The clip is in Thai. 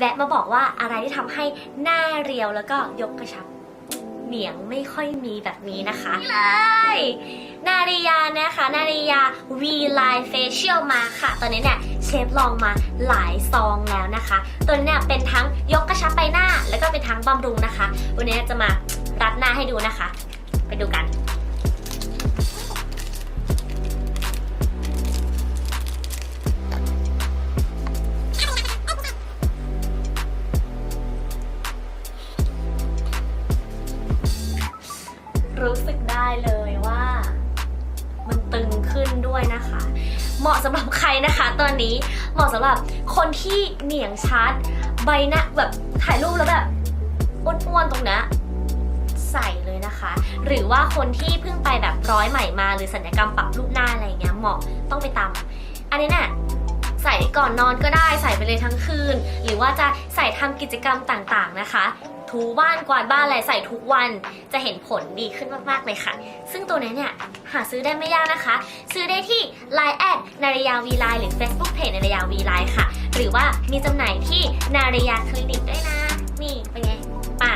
แวะมาบอกว่าอะไรที่ทำให้หน้าเรียวแล้วก็ยกกระชับ เหนียงไม่ค่อยมีแบบนี้นะคะเลยนาริยานะคะ นาริยา V Line Facial มาค่ะ ตอนนี้เนี่ยเชฟลองมาหลายซองแล้วนะคะ ตัวนี้เนี่ยเป็นทั้งยกกระชับใบหน้า แล้วก็เป็นทั้งบำรุงนะคะ วันนี้จะมารัดหน้าให้ดูนะคะ ไปดูกัน รู้สึกได้เลยว่า มันตึงขึ้นด้วยนะคะ เหมาะสำหรับใครนะคะ ตอนนี้เหมาะสำหรับคนที่เหนียงชัด ใบหน้าแบบถ่ายรูปแล้วแบบอ้วนๆตรงเนี้ยใส่เลยนะคะ หรือว่าคนที่เพิ่งไปแบบร้อยใหม่มา หรือสัญญกรรมปรับรูปหน้าอะไรเงี้ยเหมาะต้องไปตามอันนี้เนี่ย ใส่ก่อนนอนก็ได้ใส่ไปเลยทั้งคืน หรือว่าจะใส่ทำกิจกรรมต่างๆนะคะ ถูบ้านกวาดบ้านอะไรใส่ทุกวันจะเห็นผลดีขึ้นมากๆเลยค่ะ ซึ่งตัวนี้เนี่ยหาซื้อได้ไม่ยากนะคะ ซื้อได้ที่ Line แอดนารยาวีไลหรือ Facebook Page นารยาวีไลค่ะ หรือว่ามีจำหน่ายที่นารยาคลินิกด้วยนะ นี่เป็นไงป่